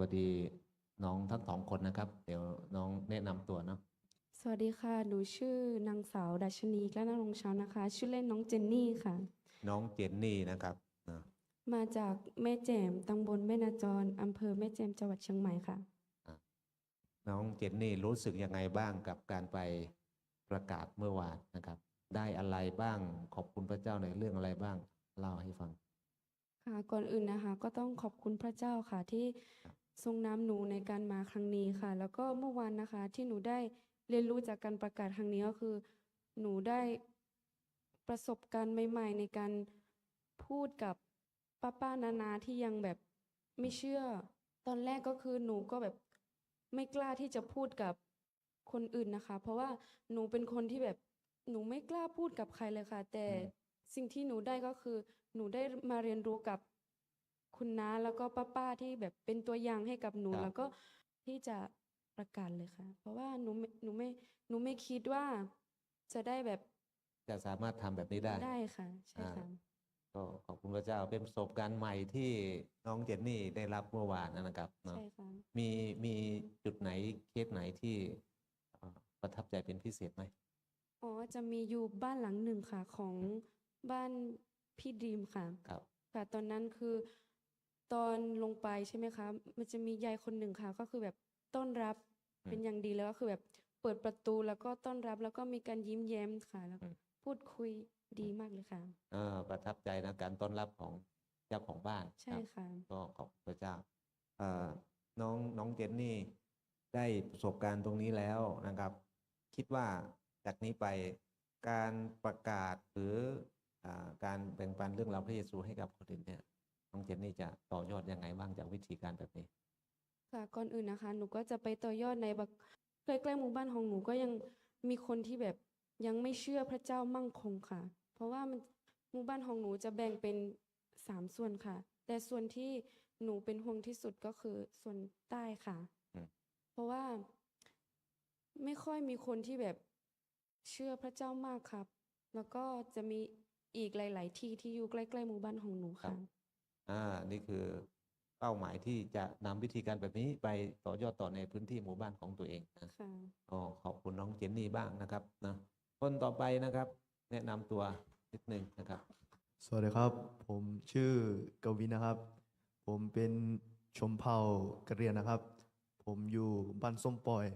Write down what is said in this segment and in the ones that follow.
วัสดีน้องทั้งสองคนนะครับ เดี๋ยวน้องแนะนำตัวเนาะสวัสดีค่ะ หนูชื่อนางสาวดัชนีกล้านรงค์เช้านะคะ ชื่อเล่นน้องเจนนี่ค่ะ น้องเจนนี่นะครับนะมาจากแม่แจ่มตำบลแม่นาจรอำเภอแม่แจ่มจังหวัดเชียงใหม่ค่ะ น้องเจนนี่รู้สึกยังไงบ้างกับการไปประกาศเมื่อวานนะครับ ได้อะไรบ้างขอบคุณพระเจ้าในเรื่องอะไรบ้าง เล่าให้ฟัง ค่ะ ก่อนอื่นนะคะ ก็ต้องขอบคุณพระเจ้าค่ะที่ ทรงนำหนูในการมาครั้งนี้ค่ะ แล้วก็เมื่อวานนะคะที่หนูได้เรียนรู้จากการประกาศครั้งนี้ก็คือ หนูได้ประสบการณ์ใหม่ ๆ ในการพูดกับป้าป้านานาที่ยังแบบไม่เชื่อ ตอนแรกก็คือหนูก็แบบไม่กล้าที่จะพูดกับคนอื่นนะคะ เพราะว่าหนูเป็นคนที่แบบหนูไม่กล้าพูดกับใครเลยค่ะ แต่สิ่งที่หนูได้ก็คือ หนูได้มาเรียนรู้กับ คุณน้าแล้วก็ป้าๆที่แบบเป็นตัวอย่างให้กับหนู ครับ แล้วก็ที่จะประกาศเลยค่ะ เพราะว่าหนูไม่หนูไม่หนูไม่คิดว่าจะได้แบบจะสามารถทำแบบนี้ได้ ได้ค่ะ ใช่อ่าค่ะ ก็ขอบคุณพระเจ้าเป็นประสบการณ์ใหม่ที่น้องเจนนี่ได้รับเมื่อวานนะครับเนาะใช่ค่ะ มีมีจุดไหนเคสไหนที่เอ่อประทับใจเป็นพิเศษไหม อ๋อ จะมีอยู่บ้านหลังหนึ่งค่ะ ของบ้านพี่ดีมค่ะ ครับ ค่ะ ตอนนั้นคือ ตอนลงไปใช่ไหมคะ มันจะมียายคนหนึ่งค่ะ ก็คือแบบต้อนรับอืมเป็นอย่างดีแล้วก็คือแบบเปิดประตูแล้วก็ต้อนรับแล้วก็มีการยิ้มแย้มค่ะแล้วอืมพูดคุยดีมากเลยค่ะเอ่อประทับใจนะการต้อนรับของเจ้าของบ้านใช่ครับค่ะก็ขอบคุณพระเจ้าเอ่อน้องน้องเจนนี่ได้ประสบการณ์ตรงนี้แล้วนะครับ คิดว่าจากนี้ไปการประกาศหรืออาการแบ่งปันเรื่องราวพระเยซูให้กับคนอื่นเนี่ย น้องเจนนี่จะต่อยอดยังไงบ้างจากวิธีการแบบนี้ ค่ะก่อนอื่นนะคะ หนูก็จะไปต่อยอดในแบบใกล้ๆหมู่บ้านของหนูก็ยังมีคนที่แบบยังไม่เชื่อพระเจ้ามั่งคงค่ะ เพราะว่ามันหมู่บ้านของหนูจะแบ่งเป็นสามส่วนค่ะ แต่ส่วนที่หนูเป็นห่วงที่สุดก็คือส่วนใต้ค่ะอืมเพราะว่าไม่ค่อยมีคนที่แบบเชื่อพระเจ้ามากครับ แล้วก็จะมีอีกหลาย ๆ ที่ที่อยู่ใกล้ ๆ หมู่บ้านของหนูค่ะ อ่านี่คือเป้าหมายที่จะนำวิธีการแบบนี้ไปต่อยอดต่อในพื้นที่หมู่บ้านของตัวเองนะค่ะก็ขอบคุณน้องเจนนี่บ้างนะครับนะคนต่อไปนะครับ แนะนำตัวนิดนึงนะครับ สวัสดีครับ ผมชื่อกวินนะครับ ผมเป็นชมเผ่ากะเหรียนนะครับ ผมอยู่บ้านส้มปล่อย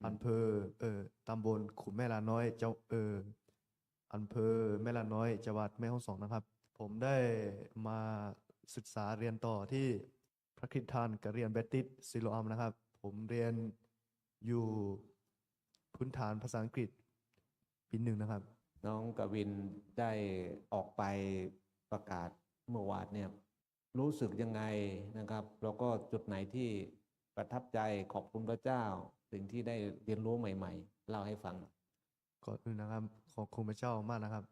อืมอำเภอเออตำบลขุมแม่ลาน้อยเจ้าเอออำเภอแม่ลาน้อยจังหวัดแม่ฮ่องสอนนะครับ ผมได้มา ศึกษาเรียนต่อที่พระคริสตทานกะเหรียนแบปติสต์ซิโลอัมนะครับ ผมเรียนอยู่พื้นฐานภาษาอังกฤษปีหนึ่งนะครับ น้องกวินได้ออกไปประกาศเมื่อวานเนี่ยรู้สึกยังไงนะครับ แล้วก็จุดไหนที่ประทับใจขอบคุณพระเจ้า สิ่งที่ได้เรียนรู้ใหม่ ๆ เล่าให้ฟังหน่อยก่อนอื่นนะครับขอบคุณพระเจ้ามากนะครับ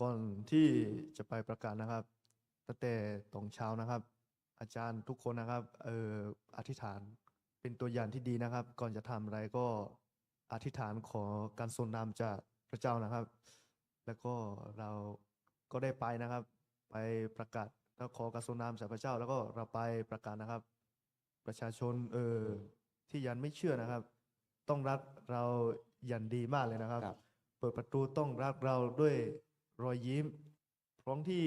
ก่อนที่จะไปประกาศนะครับ ตั้งแต่ตอนเช้านะครับ อาจารย์ทุกคนนะครับ เอ่ออธิษฐานเป็นตัวอย่างที่ดีนะครับ ก่อนจะทำอะไรก็อธิษฐานขอการทรงนำจากพระเจ้านะครับ แล้วก็เราก็ได้ไปนะครับ ไปประกาศแล้วขอการทรงนำจากพระเจ้า แล้วก็เราไปประกาศนะครับ ประชาชนเออที่ยังไม่เชื่อนะครับ ต้องรักเราอย่างดีมากเลยนะครับครับเปิดประตูต้องรักเราด้วยรอยยิ้ม พร้อมที่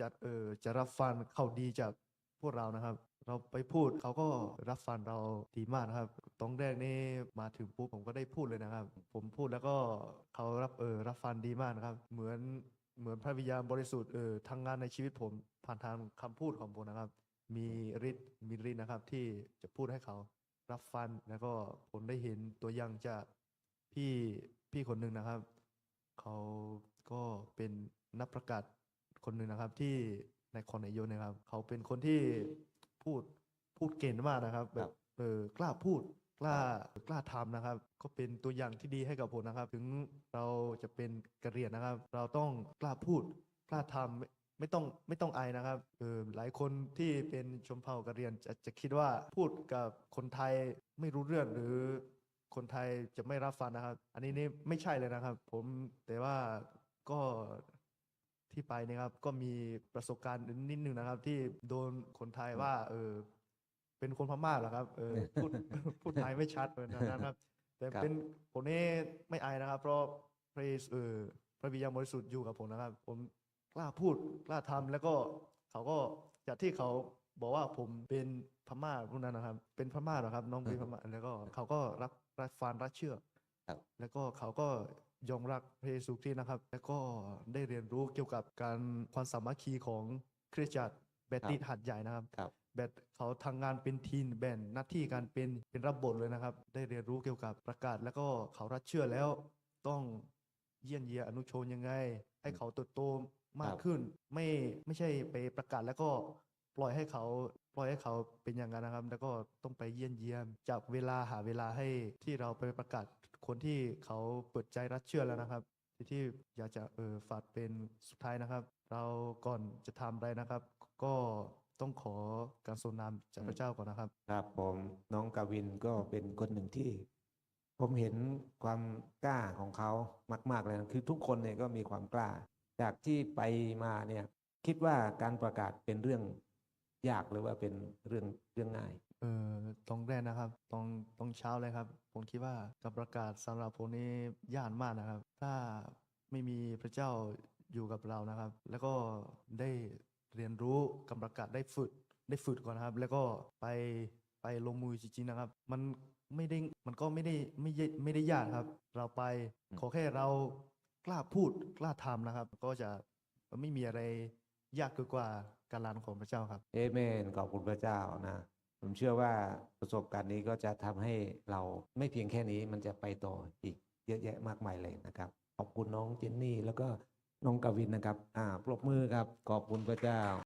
จะเออจะรับฟังข่าวดีจากพวกเรานะครับ เราไปพูดเขาก็รับฟังเราดีมากนะครับตอนแรกนี่มาถึงปุ๊บผมก็ได้พูดเลยนะครับ ผมพูดแล้วก็เขารับเออรับฟังดีมากนะครับ เหมือนเหมือนพระวิญญาณบริสุทธิ์เออทางงานในชีวิตผมผ่านทางคำพูดของผมนะครับ มีฤทธิ์มีฤทธิ์นะครับที่จะพูดให้เขารับฟังแล้วก็ผมได้เห็นตัวอย่างจากพี่พี่คนหนึ่งนะครับ เขาก็เป็นนักประกาศ คนหนึ่งนะครับ ที่ในคอนไอโยนะครับ เขาเป็นคนที่พูดพูดเก่งมากนะครับแบครับบเออกล้าพูดกล้ากล้าทำนะครับ ก็เป็นตัวอย่างที่ดีให้กับผมนะครับ ถึงเราจะเป็นกะเหรี่ยงนะครับ เราต้องกล้าพูดกล้าทำไม่ไม่ต้องไม่ต้องอายนะครับเออหลายคนที่เป็นชนเผ่ากะเหรี่ยงจะจะคิดว่าพูดกับคนไทยไม่รู้เรื่องหรือคนไทยจะไม่รับฟังนะครับ อันนี้นี่ไม่ใช่เลยนะครับ ผมแต่ว่าก็ ที่ไปนะครับ ก็มีประสบการณ์นิดนึงนะครับ ที่โดนคนไทยว่า เออไปเป็นคนพม่าเหรอครับเออพูดพูดไทยไม่ชัดเหมือนกันนะครับ แต่ครับเป็นผมนี่ไม่อายนะครับ เพราะพระเยซูเออพระวิญญาณบริสุทธิ์อยู่กับผมนะครับ ผมกล้าพูดกล้าทำแล้วก็เขาก็จากที่เขาบอกว่าผมเป็นพม่าพวกนั้นนะครับ เป็นพม่าเหรอครับ น้องเป็นพม่าแล้วก็เขาก็รับรับฟังรับเชื่อครับแล้วก็เขาก็ ยอมรับพระเยซูคริสต์นะครับ แล้วก็ได้เรียนรู้เกี่ยวกับการความสามัคคีของคริสตจักรแบปติสต์หัดใหญ่นะครับครับแบบเขาทำงานเป็นทีมแบ่งหน้าที่การเป็นเป็นรับบทเลยนะครับ ได้เรียนรู้เกี่ยวกับประกาศ แล้วก็เขารับเชื่อแล้วต้องเยี่ยนเยียอนุชนยังไง ให้เขาเติบโตมาคกรับขึ้น ไม่ไม่ใช่ไปประกาศแล้วก็ปล่อยให้เขาปล่อยให้เขาเป็นอย่างนั้นนะครับ แล้วก็ต้องไปเยี่ยนเยียมจับเวลาหาเวลาให้ที่เราไปประกาศ คนที่เขาเปิดใจรับเชื่อแล้วนะครับ ที่ที่อยากจะเออฝากเป็นสุดท้ายนะครับ เราก่อนจะทำอะไรนะครับ ก็ต้องขอการทรงนามจากพระเจ้าก่อนนะครับ ครับผมน้องกวินก็เป็นคนหนึ่งที่ ผมเห็นความกล้าของเขามาก ๆเลยนะคือทุกคนเนี่ยก็มีความกล้า จากที่ไปมาเนี่ย คิดว่าการประกาศเป็นเรื่องยากหรือว่าเป็นเรื่องเรื่องง่าย เออตรงแรกนะครับตรงตรงเช้าเลยครับ ผมคิดว่าการประกาศสำหรับผมนี่ยากมากนะครับ ถ้าไม่มีพระเจ้าอยู่กับเรานะครับ แล้วก็ได้เรียนรู้การประกาศได้ฝึกได้ฝึกก่อนนะครับ แล้วก็ไปไปลงมือจริงๆนะครับ มันไม่ได้มันก็ไม่ได้ไม่ได้ไม่ได้ยากครับ เราไปขอแค่เรากล้าพูดกล้าทำนะครับ ก็จะไม่มีอะไรยากเกินกว่าการลานของพระเจ้าครับเอเมนขอบคุณพระเจ้านะ ผมเชื่อว่าประสบการณ์นี้ก็จะทำให้เราไม่เพียงแค่นี้มันจะไปต่ออีกเยอะแยะมากมายเลยนะครับ ขอบคุณน้องเจนนี่แล้วก็น้องกวินนะครับ อ่าปรบมือครับ ขอบคุณพระเจ้า